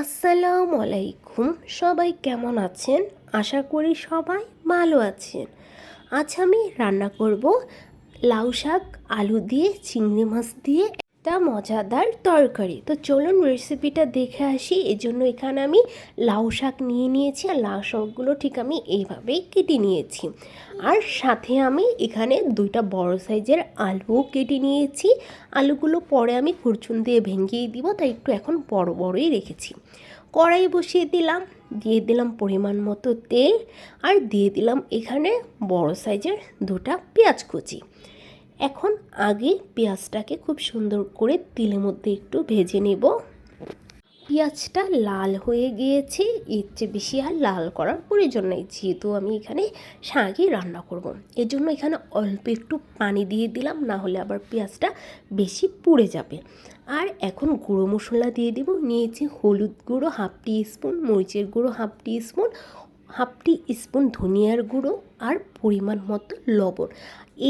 আসসালামু আলাইকুম। সবাই কেমন আছেন? আশা করি সবাই ভালো আছেন। আজ আমি রান্না করব লাউ শাক, আলু দিয়ে, চিংড়ি মাছ দিয়ে একটা মজাদার তরকারি। তো চলুন রেসিপিটা দেখে আসি। এই জন্য এখানে আমি লাউ শাক নিয়ে নিয়েছি আর লাউ শাকগুলো ঠিক আমি এইভাবেই কেটে নিয়েছি। আর সাথে আমি এখানে দুইটা বড় সাইজের আলুও কেটে নিয়েছি। আলুগুলো পরে আমি খুরচুন দিয়ে ভেঙেই দিব, তাই একটু এখন বড় বড়ই রেখেছি। কড়াই বসিয়ে দিলাম, দিয়ে দিলাম পরিমাণ মতো তেল, আর দিয়ে দিলাম এখানে বড় সাইজের দুটা পেঁয়াজ কুচি। এখন আগে পেঁয়াজটাকে খুব সুন্দর করে তেলের মধ্যে একটু ভেজে নেব পেঁয়াজটা লাল হয়ে গিয়েছে, এর চেয়ে বেশি আর লাল করার প্রয়োজন নেই, যেহেতু আমি এখানে শাকই রান্না করব। এর জন্য এখানে অল্প একটু পানি দিয়ে দিলাম, না হলে আবার পেঁয়াজটা বেশি পুড়ে যাবে আর এখন গুঁড়ো মশলা দিয়ে দেবো, নিয়েছি হলুদ গুঁড়ো হাফ টি স্পুন, মরিচের গুঁড়ো half teaspoon half teaspoon ধনিয়ার গুঁড়ো আর পরিমাণ মতো লবণ।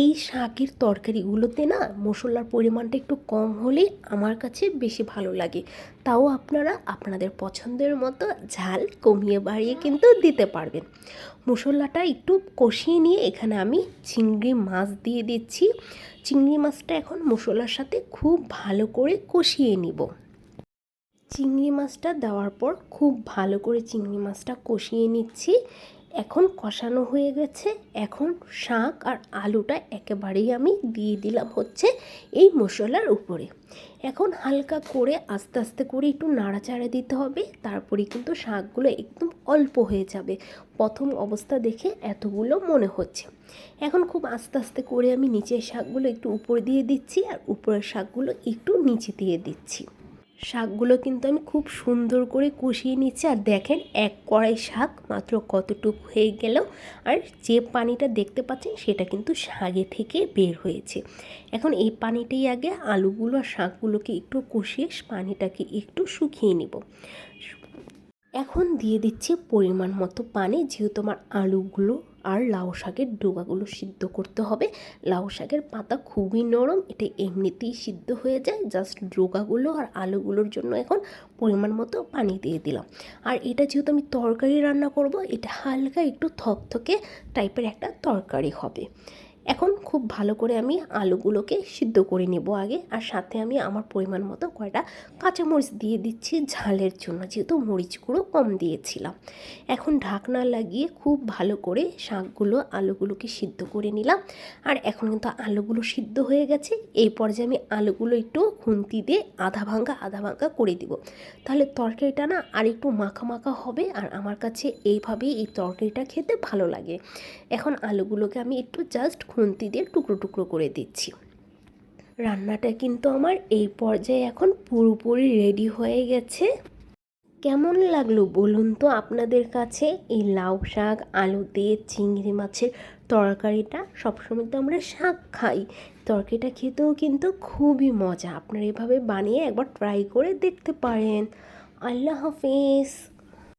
এই শাকের তরকারিগুলোতে না মশলার পরিমাণটা একটু কম হলে আমার কাছে বেশি ভালো লাগে। তাও আপনারা আপনাদের পছন্দের মতো ঝাল কমিয়ে বাড়িয়ে কিন্তু দিতে পারবেন। মশলাটা একটু কষিয়ে নিয়ে এখানে আমি চিংড়ি মাছ দিয়ে দিচ্ছি। চিংড়ি মাছটা এখন মশলার সাথে খুব ভালো করে কষিয়ে নিব। চিংড়ি মাছটা দেওয়ার পর খুব ভালো করে চিংড়ি মাছটা কষিয়ে নিচ্ছি। এখন কষানো হয়ে গেছে। এখন শাক আর আলুটা একেবারেই আমি দিয়ে দিলাম হচ্ছে এই মশলার উপরে। এখন হালকা করে আস্তে আস্তে করে একটু নাড়াচাড়া দিতে হবে। তারপরে কিন্তু শাকগুলো একদম অল্প হয়ে যাবে। প্রথম অবস্থা দেখে এতগুলো মনে হচ্ছে। এখন খুব আস্তে আস্তে করে আমি নিচের শাকগুলো একটু উপর দিয়ে দিচ্ছি আর উপরের শাকগুলো একটু নিচে দিয়ে দিচ্ছি। শাকগুলো কিন্তু আমি খুব সুন্দর করে কষিয়ে নিচ্ছি। আর দেখেন, এক কড়াই শাক মাত্র কতটুকু হয়ে গেল। আর যে পানিটা দেখতে পাচ্ছেন, সেটা কিন্তু শাগে থেকে বের হয়েছে। এখন এই পানিটাই আগে আলুগুলো আর শাকগুলোকে একটু কষিয়ে পানিটাকে একটু শুকিয়ে নিব। এখন দিয়ে দিচ্ছি পরিমাণ মতো পানি, যেহেতু আমার আলুগুলো আর লাউ শাকের ডোগাগুলো সিদ্ধ করতে হবে। লাউ শাকের পাতা খুবই নরম, এটা এমনিতেই সিদ্ধ হয়ে যায় জাস্ট ডোগাগুলো আর আলুগুলোর জন্য এখন পরিমাণ মতো পানি দিয়ে দিলাম। আর এটা যেহেতু আমি তরকারি রান্না করব, এটা হালকা একটু থকথকে টাইপের একটা তরকারি হবে। এখন খুব ভালো করে আমি আলুগুলোকে সিদ্ধ করে নেব আগে, আর সাথে আমি আমার পরিমাণ মতো কয়টা কাঁচামরিচ দিয়ে দিচ্ছি ঝালের জন্য, যেহেতু মরিচ গুঁড়ো কম দিয়েছিলাম। এখন ঢাকনা লাগিয়ে খুব ভালো করে শাকগুলো, আলুগুলোকে সিদ্ধ করে নিলাম। আর এখন কিন্তু আলুগুলো সিদ্ধ হয়ে গেছে, এই পর্যায়ে আমি আলুগুলো একটু খুন্তি দিয়ে আধা ভাঙ্গা আধা ভাঙ্গা করে দিব। তাহলে তরকারিটা না আর একটু মাখা মাখা হবে, আর আমার কাছে এইভাবেই এই তরকারিটা খেতে ভালো লাগে। এখন আলুগুলোকে আমি একটু জাস্ট খুন্তি দিয়ে টুকরো টুকরো করে দিচ্ছি। রান্নাটা কিন্তু আমার এই পর্যায়ে এখন পুরোপুরি রেডি হয়ে গেছে। কেমন লাগল বলুন তো আপনাদের কাছে? এই লাউ শাক, আলু দিয়ে চিংড়ি মাছের তরকারিটা? সবসময় তো আমরা শাক খাই। তরকারিটা খেতেও কিন্তু খুবই মজা। আপনারা এভাবে বানিয়ে একবার ট্রাই করে দেখতে পারেন। আল্লাহ হাফিজ।